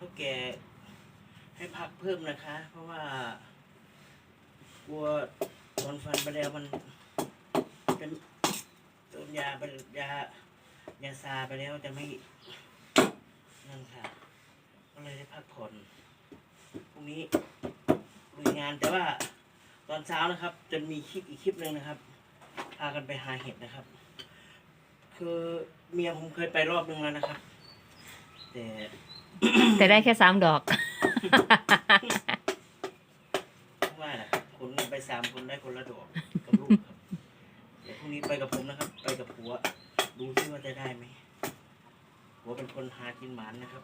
เท่าแกให้พักเพิ่มนะคะ เพราะว่า กลัวตอนฟันไปแล้วมันเป็นโดนยาไปยายาซาไปแล้วจะไม่นั่นค่ะ ก็เลยได้พักผ่อนพรุ่งนี้ลุยงานแต่ว่าตอนเช้านะครับ จะมีคลิปอีกคลิปหนึ่งนะครับพากันไปหาเห็ดนะครับ คือเมียผมเคยไปรอบนึงแล้วนะครับ แต่ แต่ได้แค่สามดอก ว่านะครับคนหนึ่งไปสามคนได้คนละดอกกับลูกครับเดี๋ยวพรุ่งนี้ไปกับผมนะครับ ไปกับผัว ดูซิว่าจะได้ไหมผัวเป็นคนหากินหมานนะครับ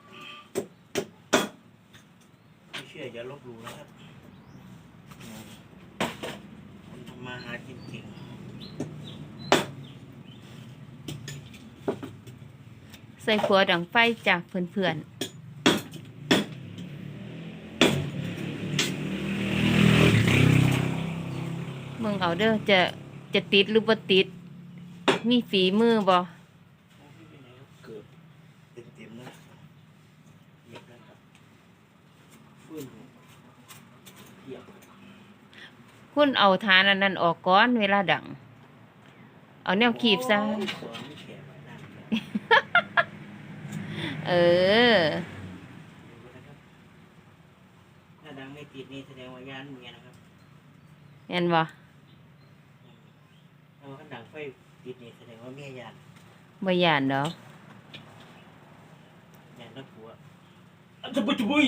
ไม่เชื่ออย่าลบหลู่นะครับอืมคนทำมาหากินเก่งใส่ขัวดังไฟจากเพื่อนๆ เอาเด้อจะจะติดหรือบ่ติด มีฝีมือบ่เกือบเต็มๆนะเหยียบแล้วครับฟื้นเหยียบคุณเอาทานอันนั้นออกก่อนเวลาดัง เอาแนวขีบซะ โอ้ยสอนไม่แข็งไว้นั่นเลยเออถ้าดังไม่ติดนี่แสดงว่าย่านเมียนะครับ เห็นบ่ ถ้าว่าดังไฟติดนี่แสดงว่าเมียย่านบ่ย่านดอกย่านนักผัวอันจะบุจบุย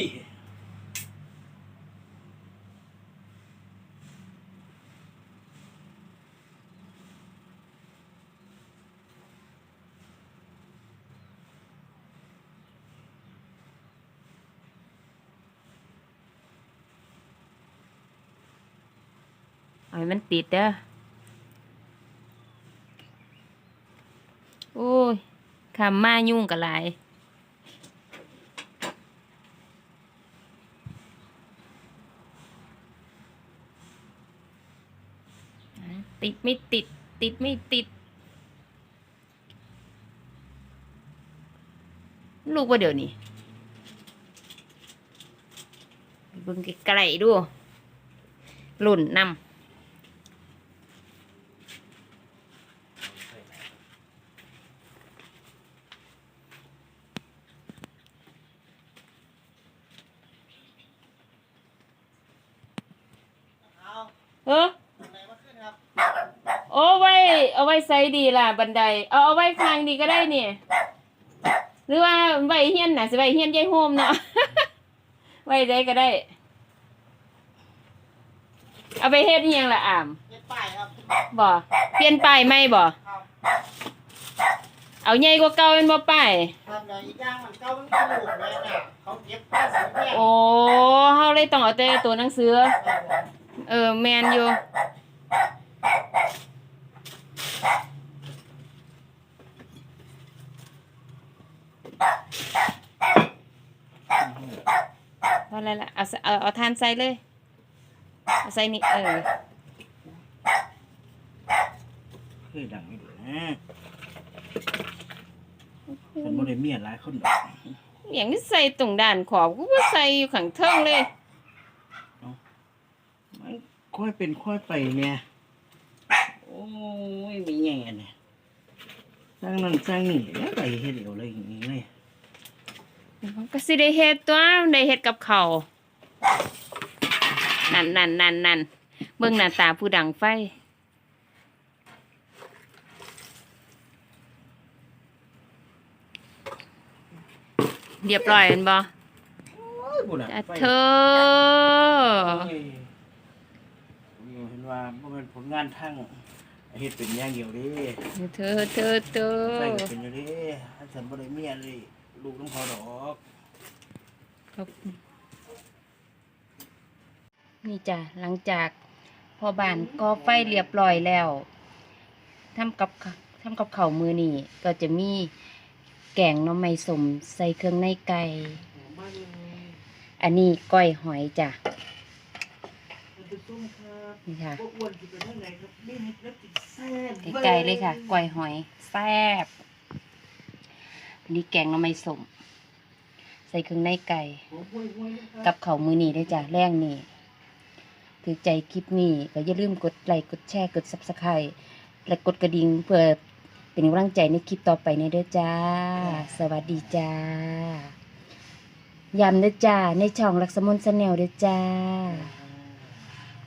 เอาให้มันติดเด้อโอ้ย คำมายุ่งกับลายติดไม่ติด ติดไม่ติด ลูกว่าเดี๋ยวนี้เบิ่งไกลๆดูหลุ่นนำ เอา เออไหนมาขึ้นครับโอ้ไว้ เอาไว้ใส่ดีล่ะบันได เอาเอาไว้ข้างดีก็ได้เนี่ยหรือว่าไว้เฮียนน่ะสิไว้เฮียนยายโฮมเนาะไว้ได้ก็ได้ เอาไปเฮ็ดอิหยังล่ะอามเย็ดป้ายครับบ่เปลี่ยนป้ายไหมบ่ครับเอาใหญ่กว่าเก่าเป็นบ่ป้ายทำอย่างอีกอย่างมันเก้ามันกระดูกเลยน่ะเขาเก็บภาษีแพงโอ้เฮาเลยต้องเอาแต่ตัวหนังสือ เออ แมนอยู่พอแล้วล่ะเอาใส่เอาเอาทานใส่เลย เอาใส่นี่เออเคยดังไม่ดูนะเป็นโมเดลเมียหลายคนดอกอย่างที่ใส่ตรงด้านขอบกูว่าใส่อยู่ข้างเทิงเลยมัน ค่อยเป็นค่อยไปเนี่ยโอ้ยมีแง่เนี่ยสร้างนั่นสร้างนี่แล้วไปเฮ็ดเดียวเลยอย่างนี้เลยมันก็สิได้เฮ็ดตัวได้เฮ็ดกับเขาวนั่นนั่นนั่นนั่นเบิ่งหน้าตาผู้ดังไฟเรียบร้อยเห็นบ่โอ้ยบุญอะอะไฟเธอโอ้ยเห็น ว่าบ่เป็นผลงานทั้งเฮ็ดเป็นอย่างเดียวเดิเธอเธอเธอไฟก็เป็นอยู่เดิถ้าฉันบ่ได้เมียเลยลูกน้องเขาดอกนี่จ้ะหลังจากพอบ้านก่อไฟเรียบร้อยแล้วทำกับข้าทำกับข้าวมือนี่ก็จะมีแกงหน้ำไม้สมใส่เครื่องในไก่มาเลยอันนี้ก้อยหอยจ้ะ มันจะส้มครับนี่ค่ะบ่อ้วนสิไปทางไหนครับมีเฮ็ดแล้วติดแซ่บไก่เลยค่ะก้อยหอยแซ่บอันนี้แกงหน้ำไม้สม ใส่เครื่องในไก่ กับเขาวมือนี้ด้วยจ้ะแรงนี่ถือใจคลิปนี้ก็อย่าลืมกดไลค์กดแชร์กด subscribe และกดกระดิ่งเพื่อเป็นกำลังใจในคลิปต่อไปในเด้อจ้า สวัสดีจ้ายำเด้อจ้า ในช่องลักษมนต์แนลเด้อจ้า